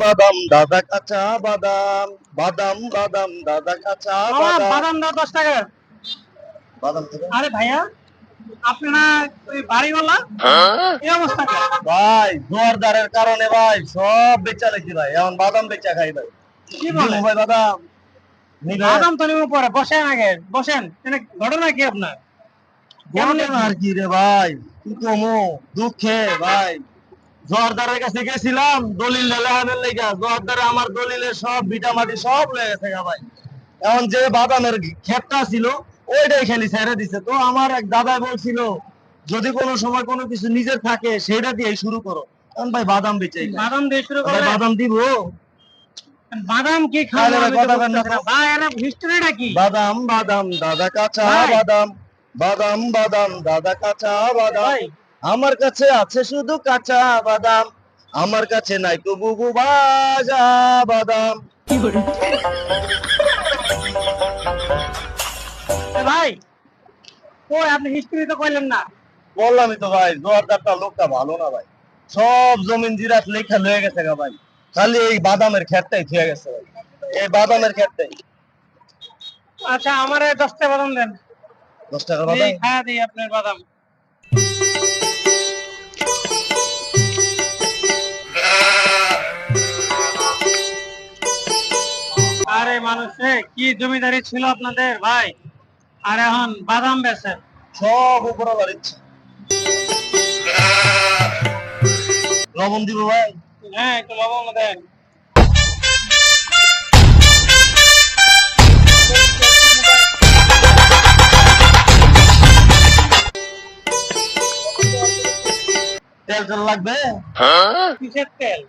বাদাম দাদা কাঁচা বাদাম বাদাম বাদাম দাদা কাঁচা বাদাম। বাদাম দাও দশ টাকা। বাদাম থেকে আরে ভাইয়া আপনারা ওই বাড়িওয়ালা? এই অবস্থা ভাই জোয়ারদারের কারণে ভাই সব বেচা লেছি ভাই এখন বাদাম বেচা খাই ভাই। কি বলে? ভাই বাদাম। বাদাম তো নিব পরে বসেন আগে বসেন। ঘটনা কি আপনার? কেমন আর কি রে ভাই? কি কমো? দুঃখে ভাই। জোয়ারদারের কাছে গেছিলাম দলিল লেখানোর লেগা। জোয়ারদারে আমার দলিলের সব বিটা মাটি সব লয়ে গেছে ভাই। এখন যে বাদামের ক্ষেতটা ছিল ওইটাই খালি ছেড়ে দিছে। তো আমার এক দাদা বলছিল যদি কোনো সময় কোনো কিছু নিজের থাকে সেটা দিয়ে শুরু করো। এখন ভাই বাদাম বেচে বাদাম দিয়ে শুরু করে বাদাম দিব? বাদাম কি খাওয়া হিস্ট্রিটা কি? বাদাম বাদাম দাদা কাঁচা বাদাম। বাদাম বাদাম দাদা কাঁচা বাদাম। আমার কাছে আছে শুধু কাঁচা বাদাম আমার কাছে নাই বুবু বাজা বাদাম। ভাই ওই আপনি হিস্ট্রি তো কইলেন না। বললামই তো ভাই জোয়ারদারটা লোকটা ভালো না ভাই। সব জমিন জিরাত লেখা লয়ে গেছে গা ভাই। খালি এই বাদামের ক্ষেতটাই থুয়ে গেছে ভাই। এই বাদামের ক্ষেতটাই। আচ্ছা আমারে দশটা বাদাম দেন। দশ টাকার বাদাম? খায়া দিই আপনার বাদাম। মানুষে কি জমিদারি ছিল আপনাদের ভাই? আর এখন বাদাম বেচেন। সব উপরে বাড়িচ্ছে লবণ দিব ভাই। হ্যাঁ একটু লবণ দেন। তেল তেল লাগবে? কিসের তেল?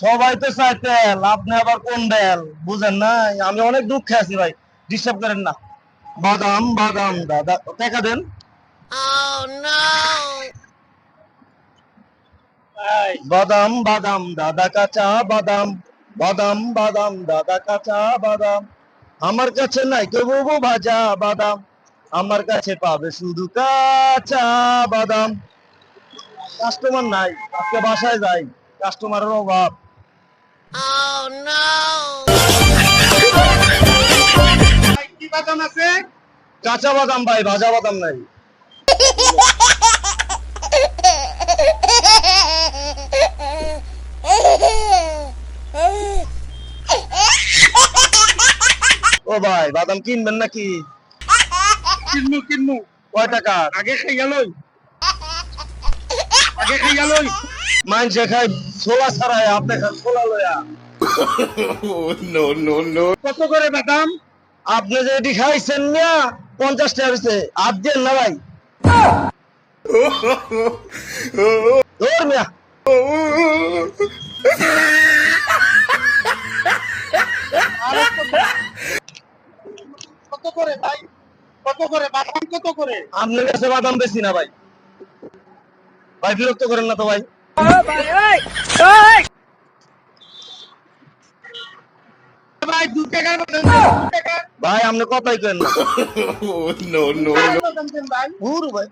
সবাই তো চায় তেল আপনি আবার কোন তেল বুঝেন না আমি অনেক দুঃখে আছি ভাই ডিস্টার্ব করেন না। বাদাম বাদাম দাদা টাকা দেন। বাদাম বাদাম দাদা কাঁচা বাদাম। বাদাম বাদাম দাদা কাঁচা বাদাম। আমার কাছে নাই কেউ বুবু ভাজা বাদাম। আমার কাছে পাবে শুধু কাঁচা বাদাম। কাস্টমার নাই আজকে বাসায় যাই। কাস্টমারের অভাব। বাদাম আছে? কাঁচা বাদাম ভাই ভাজা বাদাম নাই। ও ভাই বাদাম কিনবেন নাকি? কিনমু কিনমু। কয় টাকা? আগে খাই গেলই আগে খাই গেলই মাইনসে খাই ছোলা ছাড়াই আপনি খান ছোলা লয়া। কত করে বাদাম? আপনি যে এটি খাইছেন না পঞ্চাশ টাকা হয়েছে আর দেন না ভাই। ধর মিয়া। কত করে ভাই? কত করে? বাদাম কত করে? আপনার কাছে বাদাম বেশি না ভাই। ভাই বিরক্ত করেন না তো ভাই। ভাই দু টাকার ভাই আপনি কথাই কেন না। নো নো ভাই।